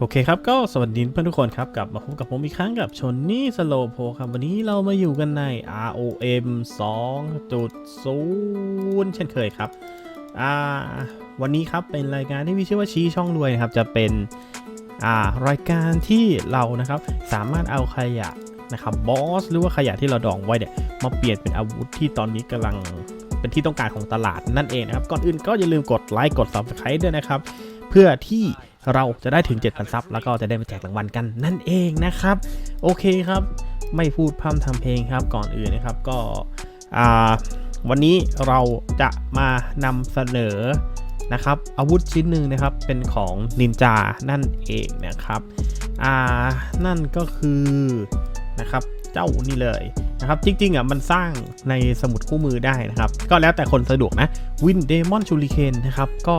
โอเคครับก็สวัสดีเพื่อนทุกคนครับกลับมาพบกับผมอีกครั้งกับชนนี่สโลโพครับวันนี้เรามาอยู่กันใน ROM 2.0 เช่นเคยครับอ่าวันนี้ครับเป็นรายการที่มีชื่อว่าชี้ช่องรวยนะครับจะเป็นอ่ารายการที่เรานะครับสามารถเอาขยะนะครับบอสหรือว่าขยะที่เราดองไว้เนี่ยมาเปลี่ยนเป็นอาวุธที่ตอนนี้กำลังเป็นที่ต้องการของตลาดนั่นเองนะครับก่อนอื่นก็อย่าลืมกดไลค์กด subscribe ด้วยนะครับ เพื่อที่เราจะได้ถึง 7,000 ซับ แล้วก็จะได้มาแจกรางวัลกันนั่นเองนะครับ โอเคครับ ไม่พูดพร่ำทำเพลงครับก่อนอื่นนะครับก็วันนี้เราจะมานำเสนอนะครับอาวุธชิ้นหนึ่งนะครับเป็นของนินจานั่นเองนะครับ อ่า นั่นก็คือ นะครับ เจ้านี่เลยนะครับ จริงๆอะมันสร้างในสมุดคู่มือได้นะครับ ก็แล้วแต่คนสะดวกนะวินเดมอนชูริเคนนะครับ ก็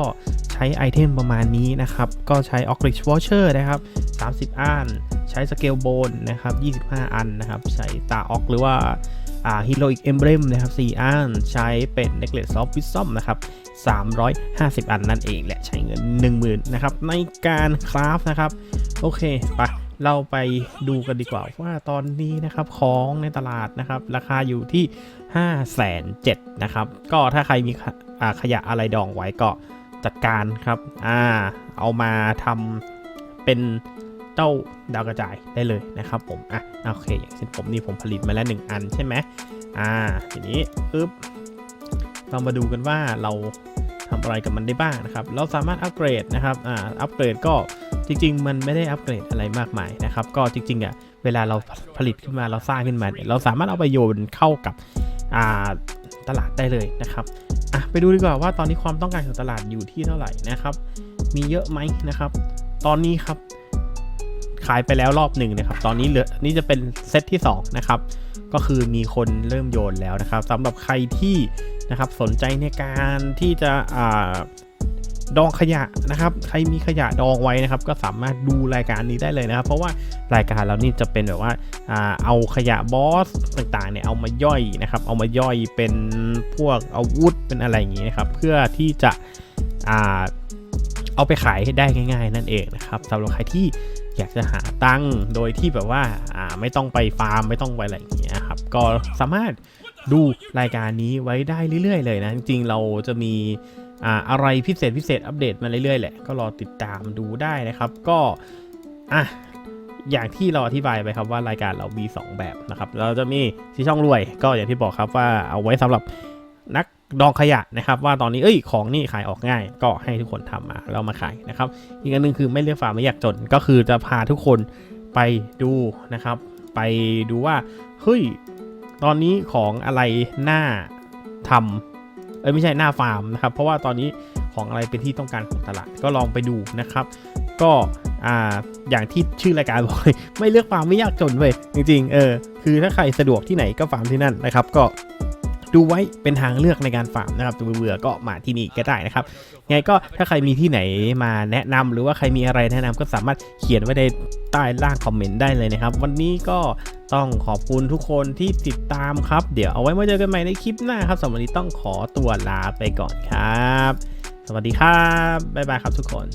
ใช้ไอเทมประมาณนี้นะครับ ก็ใช้ออกริชวอชเชอร์นะครับ 30 อัน ใช้สเกลโบนนะครับ 25 อันนะครับ ใช้ตาออกหรือว่าฮีโรอีกเอมเบรมนะครับ 4 อัน ใช้เป็นเนกเลสซอฟวิซซอมนะครับ350 อันนั่นเองและใช้เงิน 10,000นะครับในการคราฟนะครับ โอเค ไป เราไปดูกันดีกว่าว่าตอนนี้นะครับของในตลาดนะครับ ราคาอยู่ที่ 5 7 0 0 0นะครับ ก็ถ้าใครมีขะอ่าขยะอะไรดองไว้ก็จัดการครับอ่าเอามาทำเป็นเจ้าดาวกระจายได้เลยนะครับผมอะโอเค อย่างเช่นผมนี่ผมผลิตมาแล้ว 1 อันใช่ไหมอ่าทีนี้ปึ๊บเรามาดูกันว่าเราทำอะไรกับมันได้บ้างนะครับ เราสามารถอัปเกรดนะครับอ่าอัปเกรดก็ จริง ๆ มันไม่ได้อัปเกรดอะไรมากมายนะครับ ก็จริงๆอะเวลาเราผลิตขึ้นมาเราสร้างขึ้นมาเนี่ยเราสามารถเอาไปโยนเข้ากับตลาดได้เลยนะครับอะไปดูดีกว่าว่าตอนนี้ความต้องการของตลาดอยู่ที่เท่าไหร่นะครับ มีเยอะไหมนะครับ ตอนนี้ครับขายไปแล้วรอบหนึ่งนะครับ ตอนนี้เหลือนี่จะเป็นเซตที่2นะครับ ก็คือมีคนเริ่มโยนแล้วนะครับสำหรับใครที่นะครับสนใจในการที่จะอ่า ดองขยะนะครับ ใครมีขยะดองไว้นะครับ ก็สามารถดูรายการนี้ได้เลยนะครับ เพราะว่ารายการเรานี่จะเป็นแบบว่าเอาขยะบอสต่างๆเนี่ยเอามาย่อยนะครับ เอามาย่อยเป็นพวกอาวุธเป็นอะไรอย่างนี้นะครับ เพื่อที่จะเอาไปขายให้ได้ง่าย ๆ นั่นเองนะครับสำหรับใครที่อยากจะหาตังค์โดยที่แบบว่าอ่าไม่ต้องไปฟาร์มไม่ต้องไปอะไรอย่างเงี้ยครับก็สามารถดูรายการนี้ไว้ได้เรื่อย ๆ เลยนะ จริงๆเราจะมี อ่าอะไรพิเศษพิเศษอัปเดตมาเรื่อยๆแหละก็รอติดตามดูได้นะครับ ก็อะอย่างที่เราอธิบายไปครับว่ารายการเรามี 2 แบบนะครับเราจะมีที่ช่องรวยก็อย่างที่บอกครับว่าเอาไว้สำหรับนักดองขยะนะครับว่าตอนนี้เอ้ยของนี่ขายออกง่าย ก็ให้ทุกคนทำมาแล้วมาขายนะครับอีกอันหนึงคือไม่เลือกฟาร์มไม่อยากจนก็คือจะพาทุกคนไปดูนะครับ ไปดูว่าเฮ้ยตอนนี้ของอะไรน่าทำ เอ้ยไม่ใช่หน้าฟาร์มนะครับ เพราะว่าตอนนี้ของอะไรเป็นที่ต้องการของตลาดก็ลองไปดูนะครับ ก็อ่าอย่างที่ชื่อรายการบอกเลยไม่เลือกฟาร์มไม่ยากจนเว้ยจริงๆเออคือถ้าใครสะดวกที่ไหนก็ฟาร์มที่นั่นนะครับ ก็ ดูไว้เป็นทางเลือกในการฟาร์มนะครับจะเบื่อๆก็มาที่นี่ก็ได้นะครับไงก็ถ้าใครมีที่ไหนมาแนะนำหรือว่าใครมีอะไรแนะนำก็สามารถเขียนไว้ในใต้ล่างคอมเมนต์ได้เลยนะครับ วันนี้ก็ต้องขอบคุณทุกคนที่ติดตามครับ เดี๋ยวเอาไว้มาเจอกันใหม่ในคลิปหน้าครับสำหรับวันนี้ต้องขอตัวลาไปก่อนครับ สวัสดีครับบ๊ายบายครับทุกคน